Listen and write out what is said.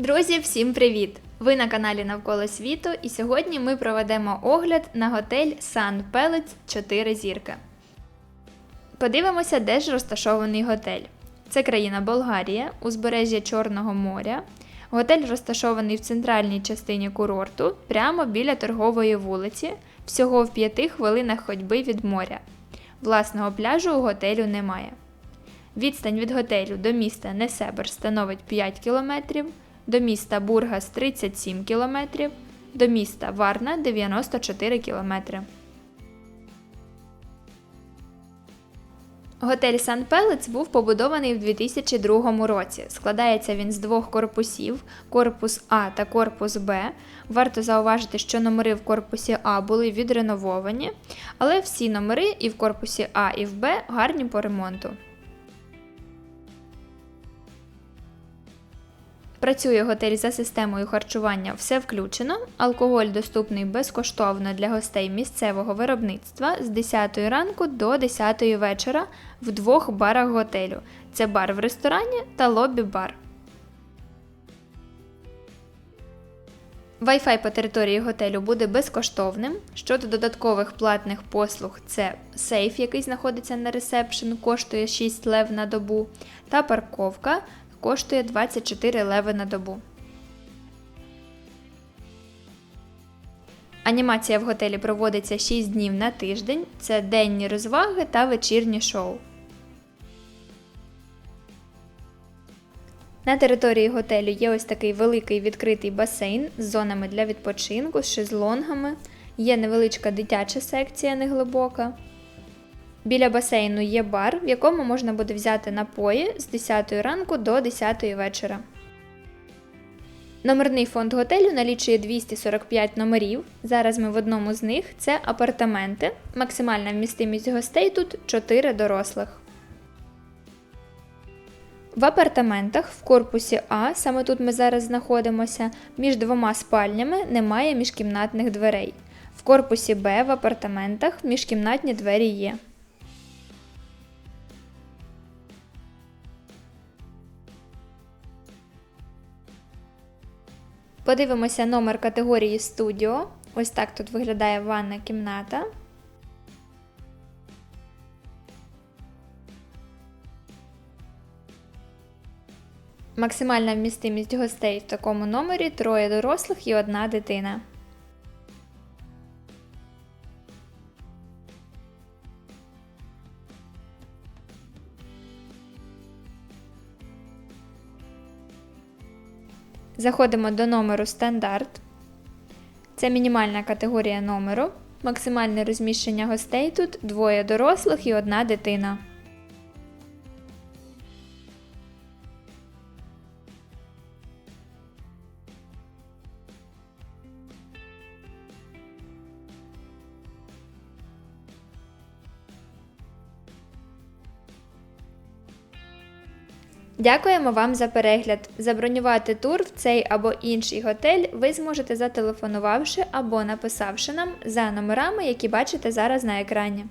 Друзі, всім привіт! Ви на каналі Навколо світу, і сьогодні ми проведемо огляд на готель Сан Пелець 4 зірки. Подивимося, де ж розташований готель. Це країна Болгарія, узбережжя Чорного моря. Готель розташований в центральній частині курорту, прямо біля торгової вулиці, всього в 5 хвилинах ходьби від моря. Власного пляжу у готелю немає. Відстань від готелю до міста Несебер становить 5 км, до міста Бургас 37 км, до міста Варна 94 км. Готель Сан Пелець був побудований в 2002 році. Складається він з двох корпусів: корпус А та корпус Б. Варто зауважити, що номери в корпусі А були відренововані, але всі номери і в корпусі А, і в Б гарні по ремонту. Працює готель за системою харчування все включено. Алкоголь доступний безкоштовно для гостей місцевого виробництва з 10 ранку до 10 вечора в двох барах готелю. Це бар в ресторані та лобі-бар. Wi-Fi по території готелю буде безкоштовним. Щодо додаткових платних послуг, це сейф, який знаходиться на ресепшн, коштує 6 лев на добу, та парковка коштує 24 леви на добу. Анімація в готелі проводиться 6 днів на тиждень. Це денні розваги та вечірні шоу. На території готелю є ось такий великий відкритий басейн з зонами для відпочинку, з шезлонгами. Є невеличка дитяча секція неглибока. Біля басейну є бар, в якому можна буде взяти напої з 10 ранку до 10 вечора. Номерний фонд готелю налічує 245 номерів. Зараз ми в одному з них це апартаменти. Максимальна вмістимість гостей тут 4 дорослих. В апартаментах в корпусі А, саме тут ми зараз знаходимося, між двома спальнями немає міжкімнатних дверей. В корпусі Б в апартаментах міжкімнатні двері є. Подивимося номер категорії студіо. Ось так тут виглядає ванна кімната. Максимальна вмістимість гостей в такому номері троє дорослих і одна дитина. Заходимо до номеру стандарт. Це мінімальна категорія номеру. Максимальне розміщення гостей тут двоє дорослих і одна дитина. Дякуємо вам за перегляд. Забронювати тур в цей або інший готель ви зможете зателефонувавши або написавши нам за номерами, які бачите зараз на екрані.